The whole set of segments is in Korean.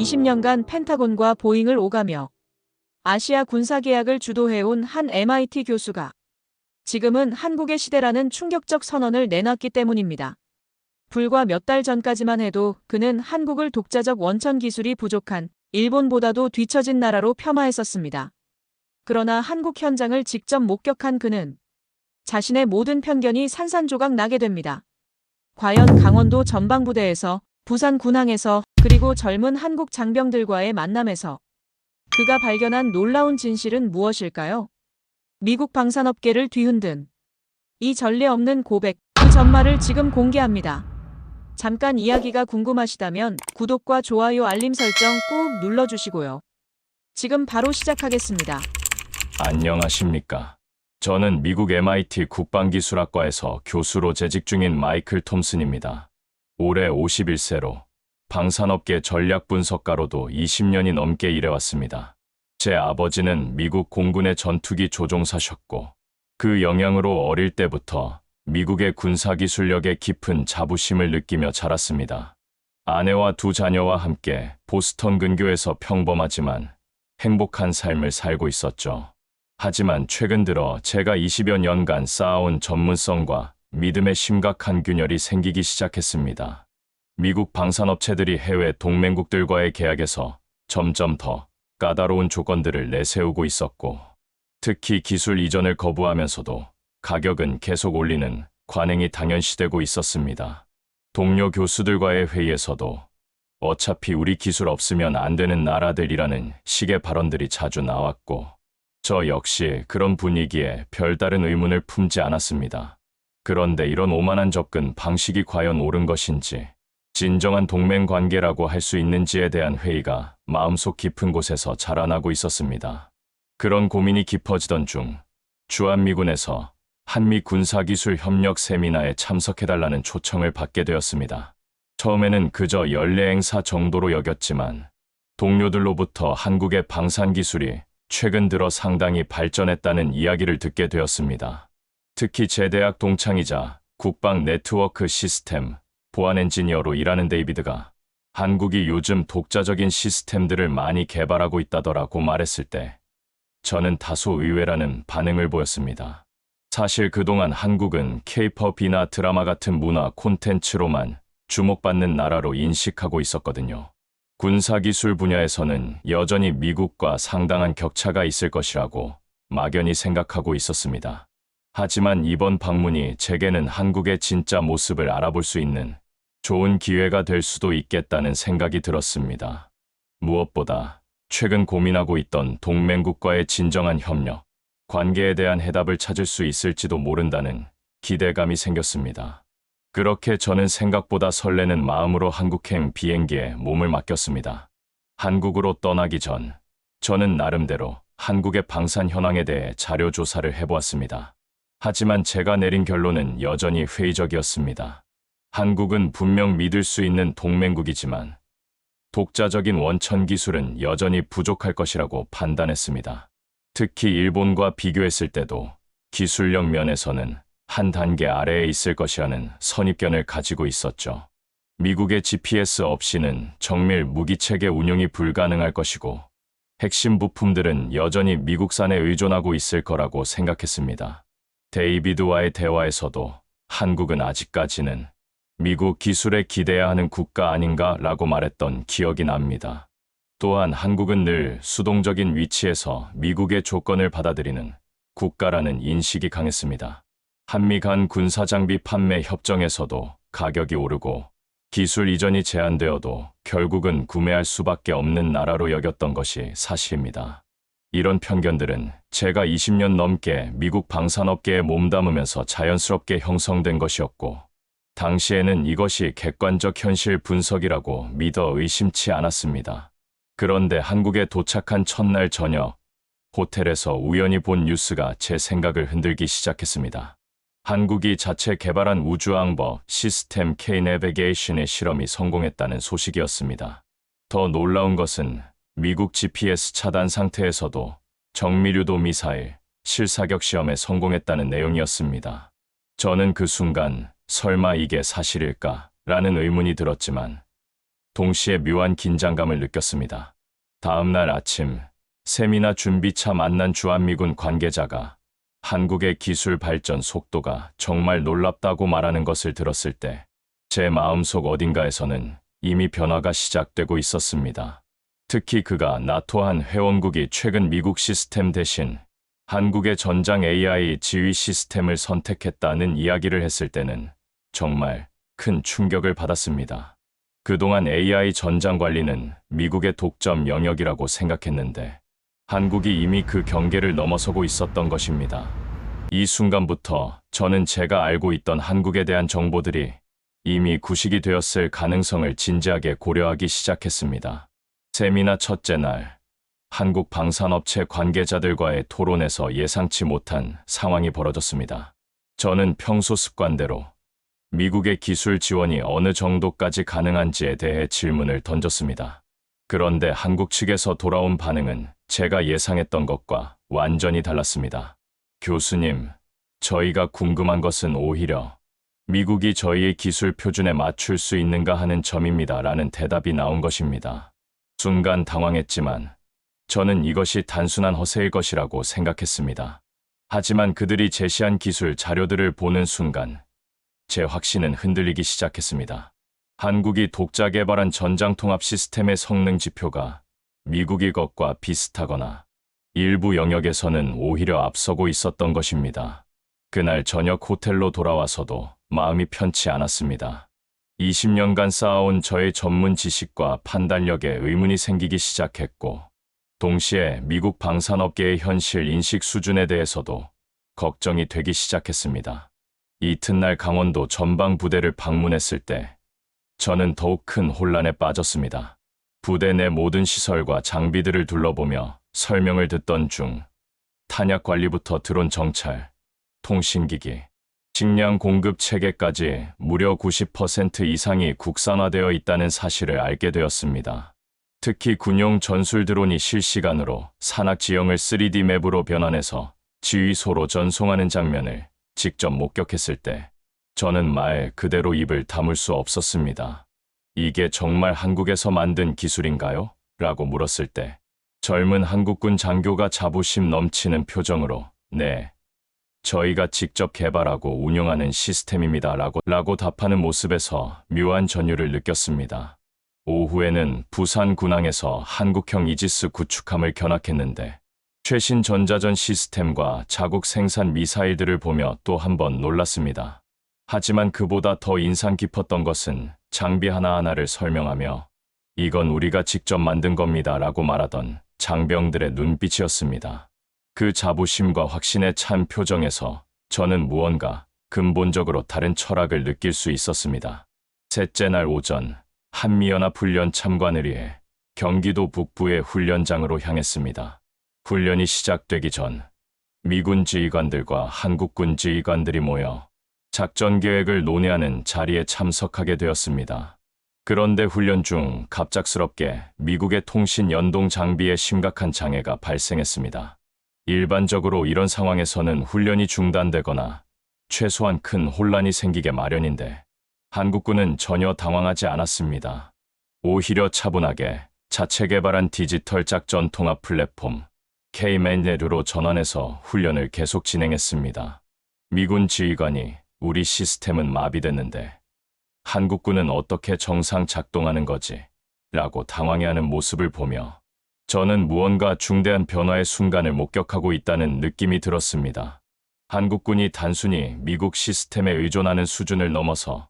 20년간 펜타곤과 보잉을 오가며 아시아 군사 계약을 주도해온 한 MIT 교수가 지금은 한국의 시대라는 충격적 선언을 내놨기 때문입니다. 불과 몇 달 전까지만 해도 그는 한국을 독자적 원천 기술이 부족한 일본보다도 뒤처진 나라로 폄하했었습니다. 그러나 한국 현장을 직접 목격한 그는 자신의 모든 편견이 산산조각 나게 됩니다. 과연 강원도 전방부대에서 부산 군항에서 그리고 젊은 한국 장병들과의 만남에서 그가 발견한 놀라운 진실은 무엇일까요? 미국 방산업계를 뒤흔든 이 전례 없는 고백, 그 전말을 지금 공개합니다. 잠깐 이야기가 궁금하시다면 구독과 좋아요 알림 설정 꼭 눌러주시고요. 지금 바로 시작하겠습니다. 안녕하십니까. 저는 미국 MIT 국방기술학과에서 교수로 재직 중인 마이클 톰슨입니다. 올해 51세로 방산업계 전략 분석가로도 20년이 넘게 일해왔습니다. 제 아버지는 미국 공군의 전투기 조종사셨고 그 영향으로 어릴 때부터 미국의 군사기술력에 깊은 자부심을 느끼며 자랐습니다. 아내와 두 자녀와 함께 보스턴 근교에서 평범하지만 행복한 삶을 살고 있었죠. 하지만 최근 들어 제가 20여 년간 쌓아온 전문성과 믿음의 심각한 균열이 생기기 시작했습니다. 미국 방산업체들이 해외 동맹국들과의 계약에서 점점 더 까다로운 조건들을 내세우고 있었고, 특히 기술 이전을 거부하면서도 가격은 계속 올리는 관행이 당연시되고 있었습니다. 동료 교수들과의 회의에서도 어차피 우리 기술 없으면 안 되는 나라들이라는 식의 발언들이 자주 나왔고, 저 역시 그런 분위기에 별다른 의문을 품지 않았습니다. 그런데 이런 오만한 접근 방식이 과연 옳은 것인지, 진정한 동맹 관계라고 할 수 있는지에 대한 회의가 마음속 깊은 곳에서 자라나고 있었습니다. 그런 고민이 깊어지던 중, 주한미군에서 한미 군사기술 협력 세미나에 참석해달라는 초청을 받게 되었습니다. 처음에는 그저 연례 행사 정도로 여겼지만, 동료들로부터 한국의 방산 기술이 최근 들어 상당히 발전했다는 이야기를 듣게 되었습니다. 특히 제 대학 동창이자 국방 네트워크 시스템 보안 엔지니어로 일하는 데이비드가 한국이 요즘 독자적인 시스템들을 많이 개발하고 있다더라고 말했을 때 저는 다소 의외라는 반응을 보였습니다. 사실 그동안 한국은 케이팝이나 드라마 같은 문화 콘텐츠로만 주목받는 나라로 인식하고 있었거든요. 군사기술 분야에서는 여전히 미국과 상당한 격차가 있을 것이라고 막연히 생각하고 있었습니다. 하지만 이번 방문이 제게는 한국의 진짜 모습을 알아볼 수 있는 좋은 기회가 될 수도 있겠다는 생각이 들었습니다. 무엇보다 최근 고민하고 있던 동맹국과의 진정한 협력, 관계에 대한 해답을 찾을 수 있을지도 모른다는 기대감이 생겼습니다. 그렇게 저는 생각보다 설레는 마음으로 한국행 비행기에 몸을 맡겼습니다. 한국으로 떠나기 전 저는 나름대로 한국의 방산 현황에 대해 자료 조사를 해보았습니다. 하지만 제가 내린 결론은 여전히 회의적이었습니다. 한국은 분명 믿을 수 있는 동맹국이지만 독자적인 원천 기술은 여전히 부족할 것이라고 판단했습니다. 특히 일본과 비교했을 때도 기술력 면에서는 한 단계 아래에 있을 것이라는 선입견을 가지고 있었죠. 미국의 GPS 없이는 정밀 무기체계 운용이 불가능할 것이고 핵심 부품들은 여전히 미국산에 의존하고 있을 거라고 생각했습니다. 데이비드와의 대화에서도 한국은 아직까지는 미국 기술에 기대야 하는 국가 아닌가 라고 말했던 기억이 납니다. 또한 한국은 늘 수동적인 위치에서 미국의 조건을 받아들이는 국가라는 인식이 강했습니다. 한미 간 군사장비 판매 협정에서도 가격이 오르고 기술 이전이 제한되어도 결국은 구매할 수밖에 없는 나라로 여겼던 것이 사실입니다. 이런 편견들은 제가 20년 넘게 미국 방산업계에 몸담으면서 자연스럽게 형성된 것이었고, 당시에는 이것이 객관적 현실 분석이라고 믿어 의심치 않았습니다. 그런데 한국에 도착한 첫날 저녁, 호텔에서 우연히 본 뉴스가 제 생각을 흔들기 시작했습니다. 한국이 자체 개발한 우주항법 시스템 K 내비게이션의 실험이 성공했다는 소식이었습니다. 더 놀라운 것은 미국 GPS 차단 상태에서도 정미류도 미사일 실사격 시험에 성공했다는 내용이었습니다. 저는 그 순간 설마 이게 사실일까? 라는 의문이 들었지만 동시에 묘한 긴장감을 느꼈습니다. 다음 날 아침, 세미나 준비차 만난 주한미군 관계자가 한국의 기술 발전 속도가 정말 놀랍다고 말하는 것을 들었을 때 제 마음속 어딘가에서는 이미 변화가 시작되고 있었습니다. 특히 그가 나토 한 회원국이 최근 미국 시스템 대신 한국의 전장 AI 지휘 시스템을 선택했다는 이야기를 했을 때는 정말 큰 충격을 받았습니다. 그동안 AI 전장 관리는 미국의 독점 영역이라고 생각했는데 한국이 이미 그 경계를 넘어서고 있었던 것입니다. 이 순간부터 저는 제가 알고 있던 한국에 대한 정보들이 이미 구식이 되었을 가능성을 진지하게 고려하기 시작했습니다. 세미나 첫째 날, 한국 방산업체 관계자들과의 토론에서 예상치 못한 상황이 벌어졌습니다. 저는 평소 습관대로 미국의 기술 지원이 어느 정도까지 가능한지에 대해 질문을 던졌습니다. 그런데 한국 측에서 돌아온 반응은 제가 예상했던 것과 완전히 달랐습니다. 교수님, 저희가 궁금한 것은 오히려 미국이 저희의 기술 표준에 맞출 수 있는가 하는 점입니다. 라는 대답이 나온 것입니다. 순간 당황했지만 저는 이것이 단순한 허세일 것이라고 생각했습니다. 하지만 그들이 제시한 기술 자료들을 보는 순간 제 확신은 흔들리기 시작했습니다. 한국이 독자 개발한 전장 통합 시스템의 성능 지표가 미국의 것과 비슷하거나 일부 영역에서는 오히려 앞서고 있었던 것입니다. 그날 저녁 호텔로 돌아와서도 마음이 편치 않았습니다. 20년간 쌓아온 저의 전문 지식과 판단력에 의문이 생기기 시작했고, 동시에 미국 방산업계의 현실 인식 수준에 대해서도 걱정이 되기 시작했습니다. 이튿날 강원도 전방 부대를 방문했을 때 저는 더욱 큰 혼란에 빠졌습니다. 부대 내 모든 시설과 장비들을 둘러보며 설명을 듣던 중 탄약 관리부터 드론 정찰, 통신기기, 식량 공급 체계까지 무려 90% 이상이 국산화되어 있다는 사실을 알게 되었습니다. 특히 군용 전술 드론이 실시간으로 산악 지형을 3D 맵으로 변환해서 지휘소로 전송하는 장면을 직접 목격했을 때 저는 말 그대로 입을 다물 수 없었습니다. 이게 정말 한국에서 만든 기술인가요? 라고 물었을 때 젊은 한국군 장교가 자부심 넘치는 표정으로 네, 저희가 직접 개발하고 운영하는 시스템입니다. 라고, 라고 답하는 모습에서 묘한 전율을 느꼈습니다. 오후에는 부산 군항에서 한국형 이지스 구축함을 견학했는데 최신 전자전 시스템과 자국 생산 미사일들을 보며 또 한 번 놀랐습니다. 하지만 그보다 더 인상 깊었던 것은 장비 하나하나를 설명하며 이건 우리가 직접 만든 겁니다. 라고 말하던 장병들의 눈빛이었습니다. 그 자부심과 확신에 찬 표정에서 저는 무언가 근본적으로 다른 철학을 느낄 수 있었습니다. 셋째 날 오전 한미연합 훈련 참관을 위해 경기도 북부의 훈련장으로 향했습니다. 훈련이 시작되기 전 미군 지휘관들과 한국군 지휘관들이 모여 작전 계획을 논의하는 자리에 참석하게 되었습니다. 그런데 훈련 중 갑작스럽게 미국의 통신 연동 장비에 심각한 장애가 발생했습니다. 일반적으로 이런 상황에서는 훈련이 중단되거나 최소한 큰 혼란이 생기게 마련인데 한국군은 전혀 당황하지 않았습니다. 오히려 차분하게 자체 개발한 디지털 작전 통합 플랫폼 K-맨네르로 전환해서 훈련을 계속 진행했습니다. 미군 지휘관이 우리 시스템은 마비됐는데 한국군은 어떻게 정상 작동하는 거지? 라고 당황해하는 모습을 보며 저는 무언가 중대한 변화의 순간을 목격하고 있다는 느낌이 들었습니다. 한국군이 단순히 미국 시스템에 의존하는 수준을 넘어서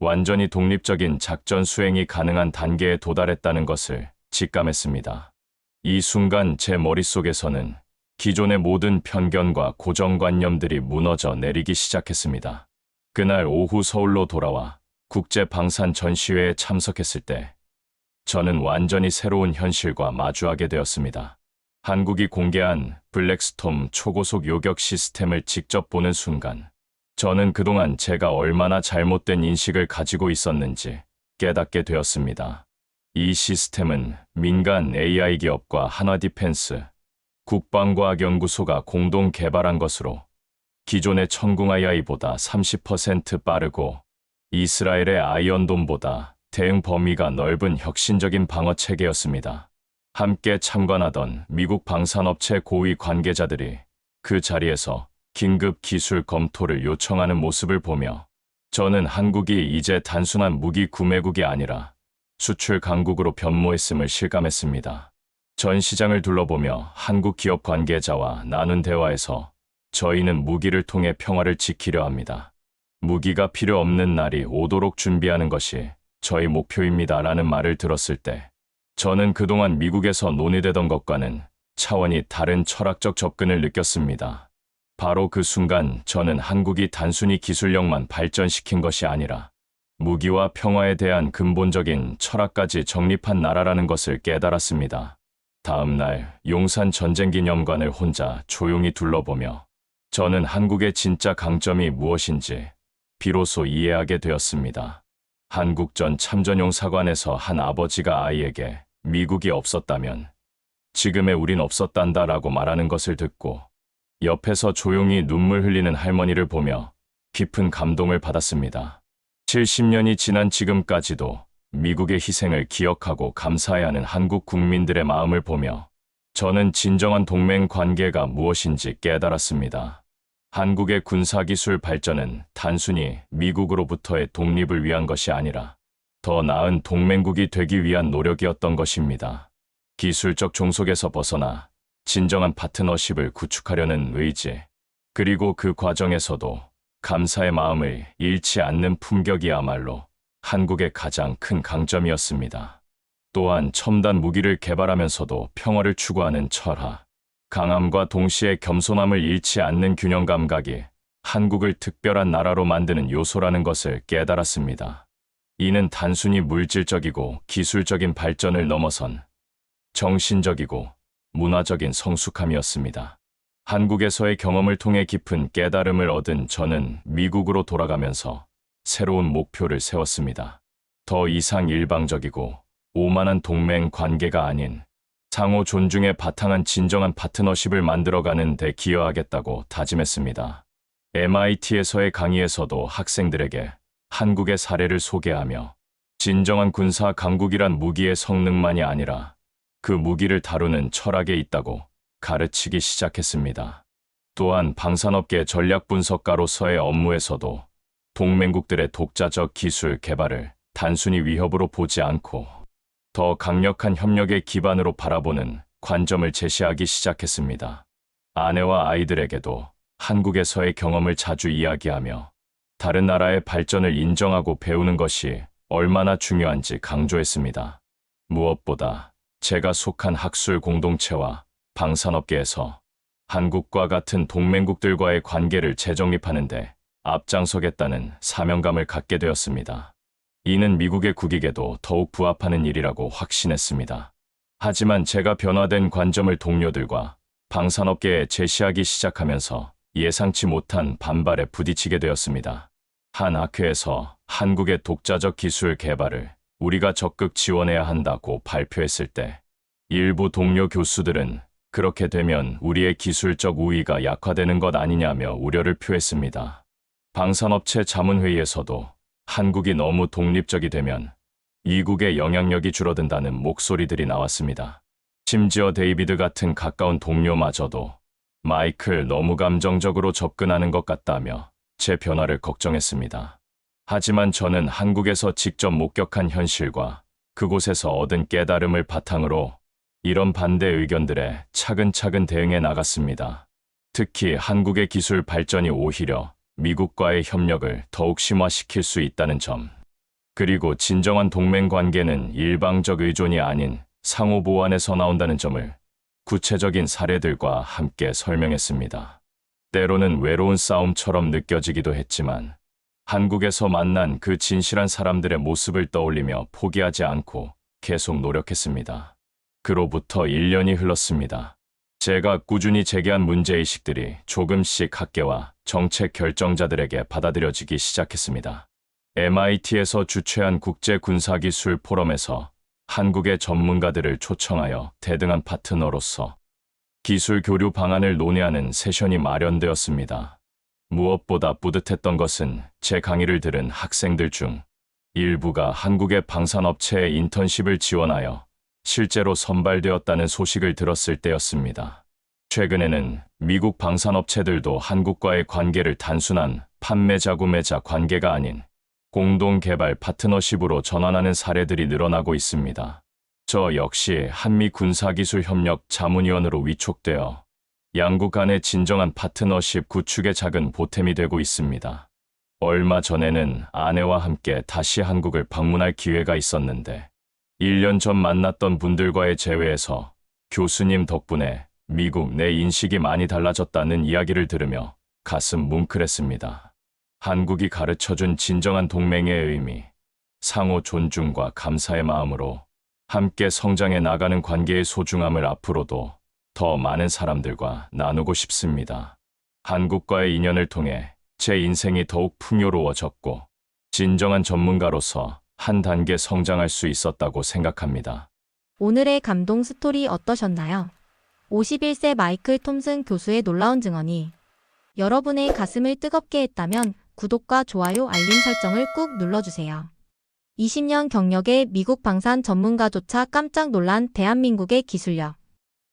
완전히 독립적인 작전 수행이 가능한 단계에 도달했다는 것을 직감했습니다. 이 순간 제 머릿속에서는 기존의 모든 편견과 고정관념들이 무너져 내리기 시작했습니다. 그날 오후 서울로 돌아와 국제 방산 전시회에 참석했을 때 저는 완전히 새로운 현실과 마주하게 되었습니다. 한국이 공개한 블랙스톰 초고속 요격 시스템을 직접 보는 순간 저는 그동안 제가 얼마나 잘못된 인식을 가지고 있었는지 깨닫게 되었습니다. 이 시스템은 민간 AI 기업과 한화 디펜스, 국방과학연구소가 공동 개발한 것으로 기존의 천궁 AI보다 30% 빠르고 이스라엘의 아이언돔보다 대응 범위가 넓은 혁신적인 방어 체계였습니다. 함께 참관하던 미국 방산업체 고위 관계자들이 그 자리에서 긴급 기술 검토를 요청하는 모습을 보며 저는 한국이 이제 단순한 무기 구매국이 아니라 수출 강국으로 변모했음을 실감했습니다. 전 시장을 둘러보며 한국 기업 관계자와 나눈 대화에서 저희는 무기를 통해 평화를 지키려 합니다. 무기가 필요 없는 날이 오도록 준비하는 것이 저희 목표입니다 라는 말을 들었을 때 저는 그동안 미국에서 논의되던 것과는 차원이 다른 철학적 접근을 느꼈습니다. 바로 그 순간 저는 한국이 단순히 기술력만 발전시킨 것이 아니라 무기와 평화에 대한 근본적인 철학까지 정립한 나라라는 것을 깨달았습니다. 다음 날 용산 전쟁 기념관을 혼자 조용히 둘러보며 저는 한국의 진짜 강점이 무엇인지 비로소 이해하게 되었습니다. 한국전 참전용 사관에서 한 아버지가 아이에게 미국이 없었다면 지금의 우린 없었단다 라고 말하는 것을 듣고 옆에서 조용히 눈물 흘리는 할머니를 보며 깊은 감동을 받았습니다. 70년이 지난 지금까지도 미국의 희생을 기억하고 감사해야 하는 한국 국민들의 마음을 보며 저는 진정한 동맹 관계가 무엇인지 깨달았습니다. 한국의 군사기술 발전은 단순히 미국으로부터의 독립을 위한 것이 아니라 더 나은 동맹국이 되기 위한 노력이었던 것입니다. 기술적 종속에서 벗어나 진정한 파트너십을 구축하려는 의지, 그리고 그 과정에서도 감사의 마음을 잃지 않는 품격이야말로 한국의 가장 큰 강점이었습니다. 또한 첨단 무기를 개발하면서도 평화를 추구하는 철학, 강함과 동시에 겸손함을 잃지 않는 균형 감각이 한국을 특별한 나라로 만드는 요소라는 것을 깨달았습니다. 이는 단순히 물질적이고 기술적인 발전을 넘어선 정신적이고 문화적인 성숙함이었습니다. 한국에서의 경험을 통해 깊은 깨달음을 얻은 저는 미국으로 돌아가면서 새로운 목표를 세웠습니다. 더 이상 일방적이고 오만한 동맹 관계가 아닌 상호 존중에 바탕한 진정한 파트너십을 만들어가는 데 기여하겠다고 다짐했습니다. MIT에서의 강의에서도 학생들에게 한국의 사례를 소개하며 진정한 군사 강국이란 무기의 성능만이 아니라 그 무기를 다루는 철학에 있다고 가르치기 시작했습니다. 또한 방산업계 전략 분석가로서의 업무에서도 동맹국들의 독자적 기술 개발을 단순히 위협으로 보지 않고 더 강력한 협력의 기반으로 바라보는 관점을 제시하기 시작했습니다. 아내와 아이들에게도 한국에서의 경험을 자주 이야기하며 다른 나라의 발전을 인정하고 배우는 것이 얼마나 중요한지 강조했습니다. 무엇보다 제가 속한 학술 공동체와 방산업계에서 한국과 같은 동맹국들과의 관계를 재정립하는데 앞장서겠다는 사명감을 갖게 되었습니다. 이는 미국의 국익에도 더욱 부합하는 일이라고 확신했습니다. 하지만 제가 변화된 관점을 동료들과 방산업계에 제시하기 시작하면서 예상치 못한 반발에 부딪히게 되었습니다. 한 학회에서 한국의 독자적 기술 개발을 우리가 적극 지원해야 한다고 발표했을 때 일부 동료 교수들은 그렇게 되면 우리의 기술적 우위가 약화되는 것 아니냐며 우려를 표했습니다. 방산업체 자문회의에서도 한국이 너무 독립적이 되면 이국의 영향력이 줄어든다는 목소리들이 나왔습니다. 심지어 데이비드 같은 가까운 동료마저도 마이클 너무 감정적으로 접근하는 것 같다며 제 변화를 걱정했습니다. 하지만 저는 한국에서 직접 목격한 현실과 그곳에서 얻은 깨달음을 바탕으로 이런 반대 의견들에 차근차근 대응해 나갔습니다. 특히 한국의 기술 발전이 오히려 미국과의 협력을 더욱 심화시킬 수 있다는 점. 그리고 진정한 동맹 관계는 일방적 의존이 아닌 상호 보완에서 나온다는 점을 구체적인 사례들과 함께 설명했습니다. 때로는 외로운 싸움처럼 느껴지기도 했지만 한국에서 만난 그 진실한 사람들의 모습을 떠올리며 포기하지 않고 계속 노력했습니다. 그로부터 1년이 흘렀습니다. 제가 꾸준히 제기한 문제의식들이 조금씩 학계와 정책 결정자들에게 받아들여지기 시작했습니다. MIT에서 주최한 국제 군사기술 포럼에서 한국의 전문가들을 초청하여 대등한 파트너로서 기술 교류 방안을 논의하는 세션이 마련되었습니다. 무엇보다 뿌듯했던 것은 제 강의를 들은 학생들 중 일부가 한국의 방산업체에 인턴십을 지원하여 실제로 선발되었다는 소식을 들었을 때였습니다. 최근에는 미국 방산업체들도 한국과의 관계를 단순한 판매자 구매자 관계가 아닌 공동 개발 파트너십으로 전환하는 사례들이 늘어나고 있습니다. 저 역시 한미 군사기술 협력 자문위원으로 위촉되어 양국 간의 진정한 파트너십 구축에 작은 보탬이 되고 있습니다. 얼마 전에는 아내와 함께 다시 한국을 방문할 기회가 있었는데 1년 전 만났던 분들과의 재회에서 교수님 덕분에 미국 내 인식이 많이 달라졌다는 이야기를 들으며 가슴 뭉클했습니다. 한국이 가르쳐준 진정한 동맹의 의미, 상호 존중과 감사의 마음으로 함께 성장해 나가는 관계의 소중함을 앞으로도 더 많은 사람들과 나누고 싶습니다. 한국과의 인연을 통해 제 인생이 더욱 풍요로워졌고 진정한 전문가로서 한 단계 성장할 수 있었다고 생각합니다. 오늘의 감동 스토리 어떠셨나요? 51세 마이클 톰슨 교수의 놀라운 증언이 여러분의 가슴을 뜨겁게 했다면 구독과 좋아요 알림 설정을 꾹 눌러주세요. 20년 경력의 미국 방산 전문가조차 깜짝 놀란 대한민국의 기술력.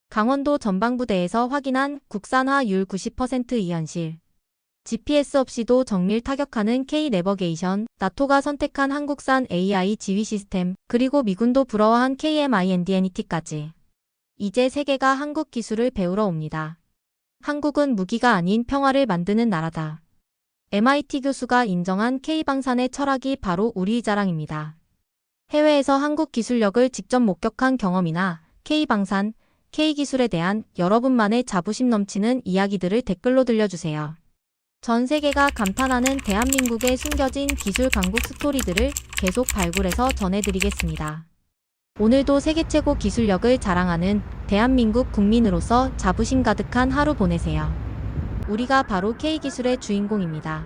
강원도 전방부대에서 확인한 국산화율 90% 이 현실. GPS 없이도 정밀 타격하는 K 내버게이션, 나토가 선택한 한국산 AI 지휘 시스템, 그리고 미군도 부러워한 KMINDNET까지. 이제 세계가 한국 기술을 배우러 옵니다. 한국은 무기가 아닌 평화를 만드는 나라다. MIT 교수가 인정한 K방산의 철학이 바로 우리 자랑입니다. 해외에서 한국 기술력을 직접 목격한 경험이나 K방산, K기술에 대한 여러분만의 자부심 넘치는 이야기들을 댓글로 들려주세요. 전 세계가 감탄하는 대한민국의 숨겨진 기술 강국 스토리들을 계속 발굴해서 전해드리겠습니다. 오늘도 세계 최고 기술력을 자랑하는 대한민국 국민으로서 자부심 가득한 하루 보내세요. 우리가 바로 K기술의 주인공입니다.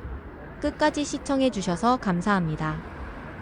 끝까지 시청해주셔서 감사합니다.